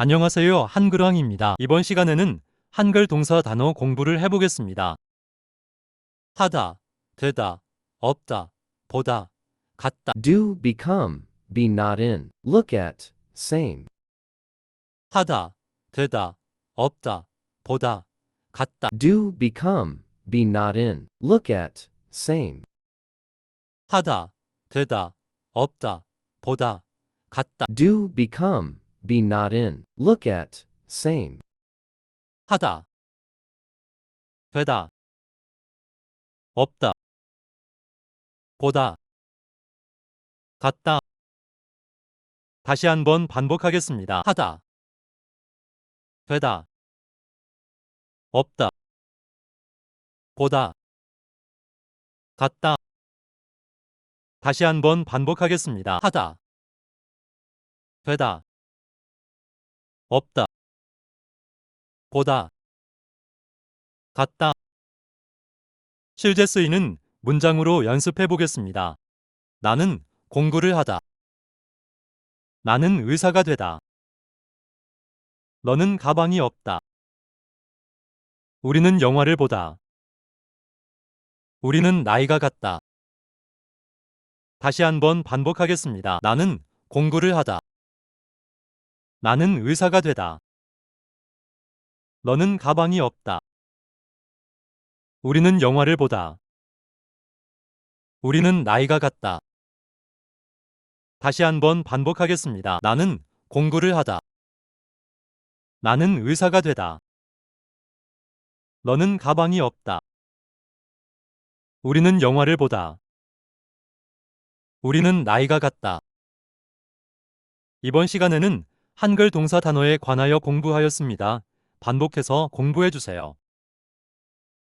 안녕하세요. 한글왕입니다. 이번 시간에는 한글 동사 단어 공부를 해보겠습니다. 하다, 되다, 없다, 보다, 같다, Do, become, be not in, look at, same. 하다, 되다, 없다, 보다, 같다, Do, become, be not in, look at, same. 하다, 되다, 없다, 보다, 같다, Do, become, be not in, look at, same. 하다, 되다, 없다, 보다, 같다. 다시 한번 반복하겠습니다. 하다, 되다, 없다, 보다, 같다. 다시 한번 반복하겠습니다. 하다, 되다, 없다, 보다, 같다. 실제 쓰이는 문장으로 연습해 보겠습니다. 나는 공부를 하다. 나는 의사가 되다. 너는 가방이 없다. 우리는 영화를 보다. 우리는 나이가 같다. 다시 한번 반복하겠습니다. 나는 공부를 하다. 나는 의사가 되다. 너는 가방이 없다. 우리는 영화를 보다. 우리는 나이가 같다. 다시 한번 반복하겠습니다. 나는 공부를 하다. 나는 의사가 되다. 너는 가방이 없다. 우리는 영화를 보다. 우리는 나이가 같다. 이번 시간에는 한글 동사 단어에 관하여 공부하였습니다. 반복해서 공부해 주세요.